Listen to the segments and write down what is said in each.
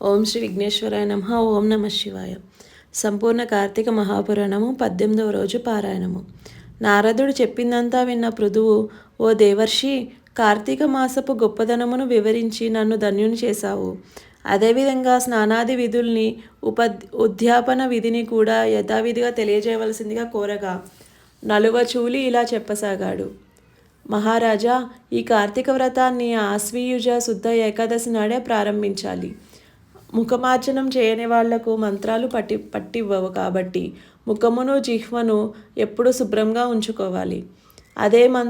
ఓం శ్రీ విఘ్నేశ్వరాయ నమ ఓం నమ శివాయ. సంపూర్ణ కార్తీక మహాపురాణము పద్దెనిమిదవ రోజు పారాయణము. నారదుడు చెప్పిందంతా విన్న పృథువు ఓ దేవర్షి కార్తీక మాసపు గొప్పదనమును వివరించి నన్ను ధన్యుని చేశావు. అదేవిధంగా స్నానాది విధుల్ని ఉప ఉద్యాపన విధిని కూడా యథావిధిగా తెలియజేయవలసిందిగా కోరగా నలువచూలి ఇలా చెప్పసాగాడు. మహారాజా ఈ కార్తీక వ్రతాన్ని ఆశ్వీయుజ శుద్ధ ఏకాదశి నాడే ప్రారంభించాలి. ముఖమార్జనం చేయని వాళ్ళకు మంత్రాలు పట్టి పట్టివ్వవు కాబట్టి ముఖమును జిహ్వను ఎప్పుడూ శుభ్రంగా ఉంచుకోవాలి. అదే మం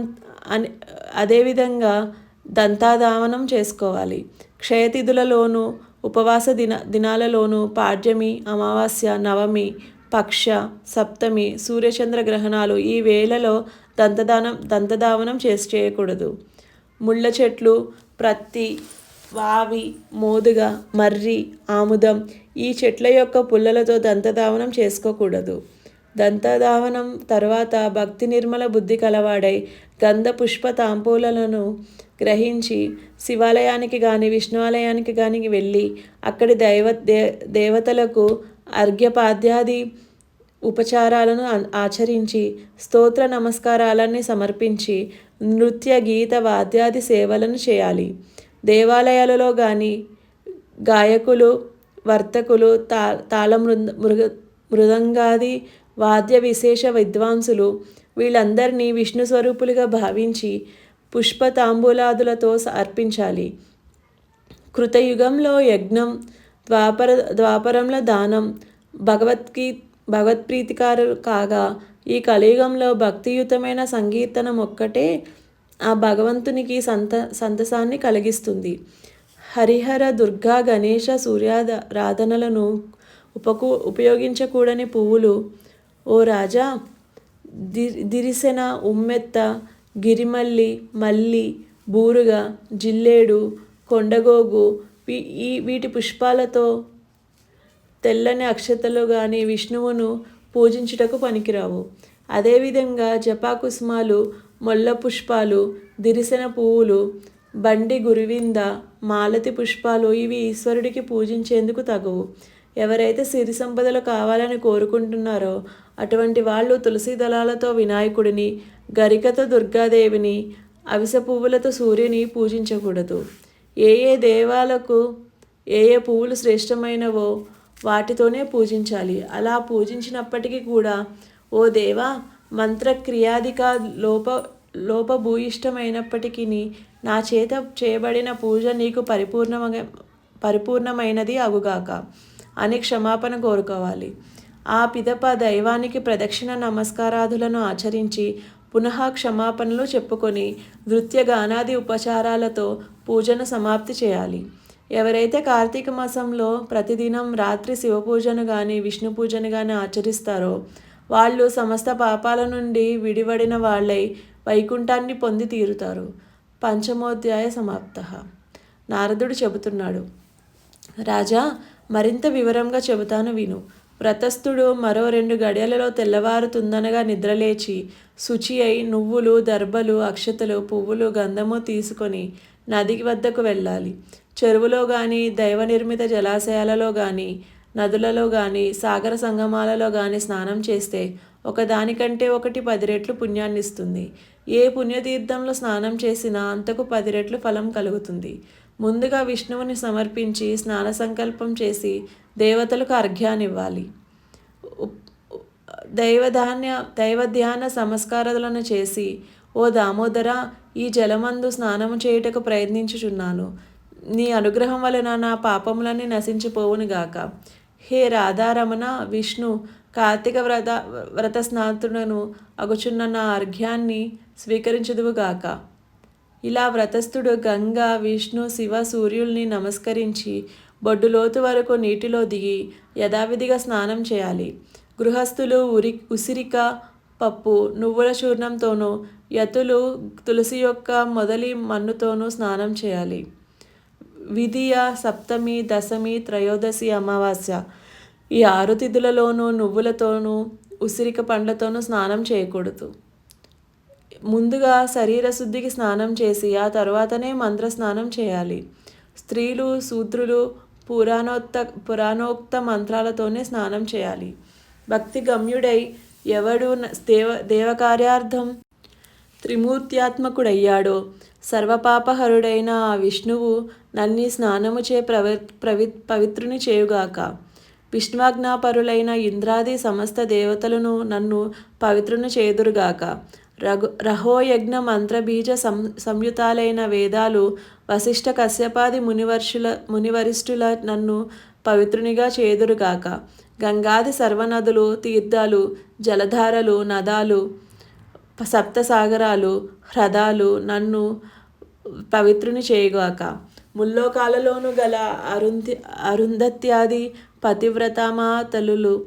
అని అదేవిధంగా దంతాదావనం చేసుకోవాలి. క్షయతిథులలోనూ ఉపవాస దిన దినాలలోనూ పాడ్యమి అమావాస్య నవమి పక్ష సప్తమి సూర్యచంద్ర గ్రహణాలు ఈ వేళలో దంతదానం దంతదావనం చేసి చేయకూడదు. ముళ్ళ చెట్లు ప్రత్తి వావి మోదుగ మర్రి ఆముదం ఈ చెట్ల యొక్క పుల్లలతో దంతధావనం చేసుకోకూడదు. దంతధావనం తర్వాత భక్తి నిర్మల బుద్ధి కలవాడై గంధ పుష్ప తాంపూలను గ్రహించి శివాలయానికి కానీ విష్ణువాలయానికి కానీ వెళ్ళి అక్కడి దైవ దే దేవతలకు అర్ఘ్యపాద్యాది ఉపచారాలను ఆచరించి స్తోత్ర నమస్కారాలన్నీ సమర్పించి నృత్య గీత వాద్యాది సేవలను చేయాలి. దేవాలయాలలో కానీ గాయకులు వర్తకులు తా తాళ మృద మృగ మృదంగాది వాద్య విశేష విద్వాంసులు వీళ్ళందరినీ విష్ణు స్వరూపులుగా భావించి పుష్ప తాంబూలాదులతో అర్పించాలి. కృతయుగంలో యజ్ఞం ద్వాపర ద్వాపరంలో దానం భగవద్గీ భగవత్ప్రీతికారు కాగా ఈ కలియుగంలో భక్తియుతమైన సంకీర్తనం ఒక్కటే ఆ భగవంతునికి సంత సంతసాన్ని కలిగిస్తుంది. హరిహర దుర్గా గణేష సూర్యాద రాధనలను ఉపకు ఉపయోగించకూడని పువ్వులు ఓ రాజా ది దిరిసెన ఉమ్మెత్త గిరిమల్లి మల్లి బూరుగ జిల్లేడు కొండగోగు ఈ వీటి పుష్పాలతో తెల్లని అక్షతలు కానీ విష్ణువును పూజించుటకు పనికిరావు. అదేవిధంగా జపాకుసుమాలు మొల్ల పుష్పాలు దిరిసెన పువ్వులు బండి గురువింద మాలతి పుష్పాలు ఇవి ఈశ్వరుడికి పూజించేందుకు తగవు. ఎవరైతే సిరి సంపదలు కావాలని కోరుకుంటున్నారో అటువంటి వాళ్ళు తులసి దళాలతో వినాయకుడిని గరికతో దుర్గాదేవిని అవిస పువ్వులతో సూర్యుని పూజించకూడదు. ఏ ఏ దేవాలకు ఏ ఏ పువ్వులు శ్రేష్టమైనవో వాటితోనే పూజించాలి. అలా పూజించినప్పటికీ కూడా ఓ దేవా మంత్రక్రియాదిక లోప లోపభూయిష్టమైనప్పటికీ నా చేత చేయబడిన పూజ నీకు పరిపూర్ణంగా పరిపూర్ణమైనది అగుగాక. అని క్షమాపణ కోరుకోవాలి. ఆ పిదప దైవానికి ప్రదక్షిణ నమస్కారాదులను ఆచరించి పునః క్షమాపణలు చెప్పుకొని నృత్య గానాది ఉపచారాలతో పూజను సమాప్తి చేయాలి. ఎవరైతే కార్తీక మాసంలో ప్రతిదినం రాత్రి శివపూజను కానీ విష్ణు పూజను కానీ ఆచరిస్తారో వాళ్ళు సమస్త పాపాల నుండి విడివడిన వాళ్ళై వైకుంఠాన్ని పొంది తీరుతారు. పంచమోధ్యాయ సమాప్త. నారదుడు చెబుతున్నాడు రాజా మరింత వివరంగా చెబుతాను విను. వ్రతస్థుడు మరో రెండు గడియలలో తెల్లవారుతుందనగా నిద్రలేచి శుచి అయి నువ్వులు దర్భలు అక్షతలు పువ్వులు గంధము తీసుకొని నది వద్దకు వెళ్ళాలి. చెరువులో కానీ దైవ నిర్మిత జలాశయాలలో కానీ నదులలో కానీ సాగర సంగమాలలో కానీ స్నానం చేస్తే ఒకదానికంటే ఒకటి పది రెట్లు పుణ్యాన్ని ఇస్తుంది ఏ పుణ్యతీర్థంలో స్నానం చేసినా అంతకు పది రెట్లు ఫలం కలుగుతుంది. ముందుగా విష్ణువుని సమర్పించి స్నాన సంకల్పం చేసి దేవతలకు అర్ఘ్యాన్నివ్వాలి దైవధాన్య దైవధ్యాన సంస్కారాలను చేసి ఓ దామోదర ఈ జలమందు స్నానము చేయుటకు ప్రయత్నించుచున్నాను. నీ అనుగ్రహం వలన నా పాపములన్నీ నశించిపోవునుగాక. హే రాధారమణ విష్ణు కార్తీక వ్రత వ్రత స్నాతుడను అగుచున్న నా అర్ఘ్యాన్ని స్వీకరించదువుగాక ఇలా వ్రతస్థుడు గంగా విష్ణు శివ సూర్యుల్ని నమస్కరించి బొడ్డులోతు వరకు నీటిలో దిగి యథావిధిగా స్నానం చేయాలి. గృహస్థులు ఉరి ఉసిరిక పప్పు నువ్వుల చూర్ణంతోనూ యతులు తులసి యొక్క మొదలి మన్నుతోనూ స్నానం చేయాలి. విధియ సప్తమి దశమి త్రయోదశి అమావాస్య. ఈ ఆరు తిథులలోనూ నువ్వులతోనూ ఉసిరిక పండ్లతోనూ స్నానం చేయకూడదు. ముందుగా శరీర శుద్ధికి స్నానం చేసి ఆ తర్వాతనే మంత్ర స్నానం చేయాలి. స్త్రీలు శూద్రులు పురాణోక్త పురాణోక్త మంత్రాలతోనే స్నానం చేయాలి. భక్తి గమ్యుడై ఎవడు దేవ దేవకార్యార్థం త్రిమూర్త్యాత్మకుడయ్యాడో. సర్వపాపహరుడైన ఆ విష్ణువు నన్ని స్నానము చే ప్రవి ప్రవి పవిత్రుని చేయుగాక. విష్ణువాజ్ఞాపరులైన ఇంద్రాది సమస్త దేవతలను నన్ను పవిత్రుని చేదురుగాక. రఘు రహోయజ్ఞ మంత్రబీజ సం సంయుతాలైన వేదాలు వశిష్ఠ కశ్యపాది మునివర్షుల మునివరిష్ఠుల నన్ను పవిత్రునిగా చేదురుగాక. గంగాది సర్వనదులు తీర్థాలు జలధారలు నదాలు సప్తసాగరాలు హ్రదాలు నన్ను పవిత్రుని చేయగాక. ముల్లోకాలలోను గల అరుంధి అరుంధత్యాది పతివ్రతామాతలులు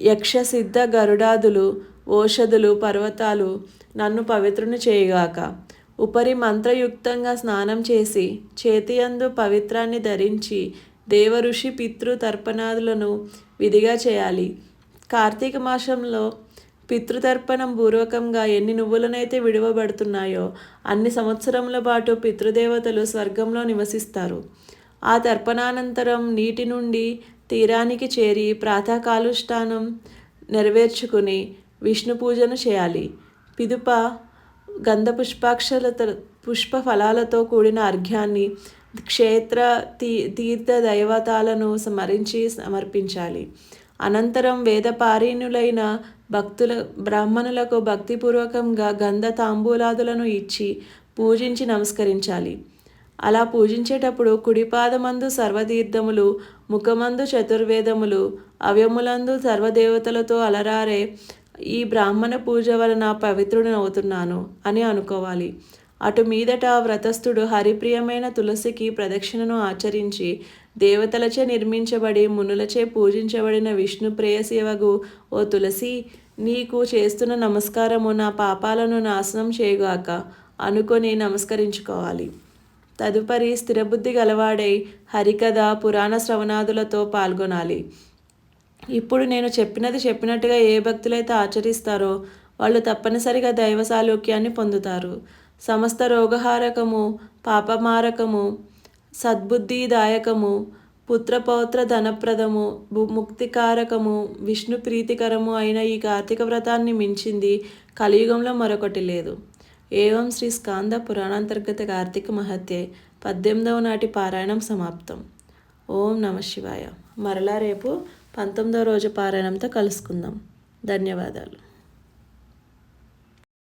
యక్ష సిద్ధ గరుడాదులు ఓషధులు పర్వతాలు నన్ను పవిత్రుని చేయగాక. ఉపరి మంత్రయుక్తంగా స్నానం చేసి చేతియందు పవిత్రాన్ని ధరించి దేవ ఋషి పితృ తర్పణాదులను విధిగా చేయాలి. కార్తీక మాసంలో పితృతర్పణం పూర్వకంగా ఎన్ని నువ్వులనైతే విడువబడుతున్నాయో అన్ని సంవత్సరముల పాటు పితృదేవతలు స్వర్గంలో నివసిస్తారు. ఆ తర్పణానంతరం నీటి నుండి తీరానికి చేరి ప్రాతకాలుష్ఠానం నెరవేర్చుకుని విష్ణు పూజను చేయాలి. పిదుప గంధ పుష్పాక్షలత పుష్ప ఫలాలతో కూడిన అర్ఘ్యాన్ని క్షేత్ర తీ తీర్థ దైవతాలను స్మరించి సమర్పించాలి. అనంతరం వేదపారీణులైన భక్తుల బ్రాహ్మణులకు భక్తిపూర్వకంగా గంధ తాంబూలాదులను ఇచ్చి పూజించి నమస్కరించాలి. అలా పూజించేటప్పుడు కుడిపాదమందు సర్వతీర్థములు ముఖమందు చతుర్వేదములు అవ్యములందు సర్వదేవతలతో అలరారే ఈ బ్రాహ్మణ పూజ వలన పవిత్రుడనవుతున్నాను అని అనుకోవాలి. అటు మీదట వ్రతస్థుడు హరిప్రియమైన తులసికి ప్రదక్షిణను ఆచరించి దేవతలచే నిర్మించబడి మునులచే పూజించబడిన విష్ణు ప్రేయసేవగు ఓ తులసి నీకు చేస్తున్న నమస్కారము నా పాపాలను నాశనం చేయగాక అనుకొని నమస్కరించుకోవాలి. తదుపరి స్థిరబుద్ధి గలవాడై హరికథ పురాణ శ్రవణాదులతో పాల్గొనాలి. ఇప్పుడు నేను చెప్పినది చెప్పినట్టుగా ఏ భక్తులైతే ఆచరిస్తారో వాళ్ళు తప్పనిసరిగా దైవ సాలోక్యాన్ని పొందుతారు. సమస్త రోగహారకము పాపమారకము సద్బుద్ధిదాయకము పుత్రపౌత్ర ధనప్రదము భు- ముక్తికారకము విష్ణు ప్రీతికరము అయిన ఈ కార్తీక వ్రతాన్ని మించింది కలియుగంలో మరొకటి లేదు. ఏవం శ్రీ స్కాంద పురాణాంతర్గత కార్తీక మహత్యే పద్దెనిమిదవ నాటి పారాయణం సమాప్తం. ఓం నమ శివాయ. మరలా రేపు పంతొమ్మిదవ రోజు పారాయణంతో కలుసుకుందాం. ధన్యవాదాలు.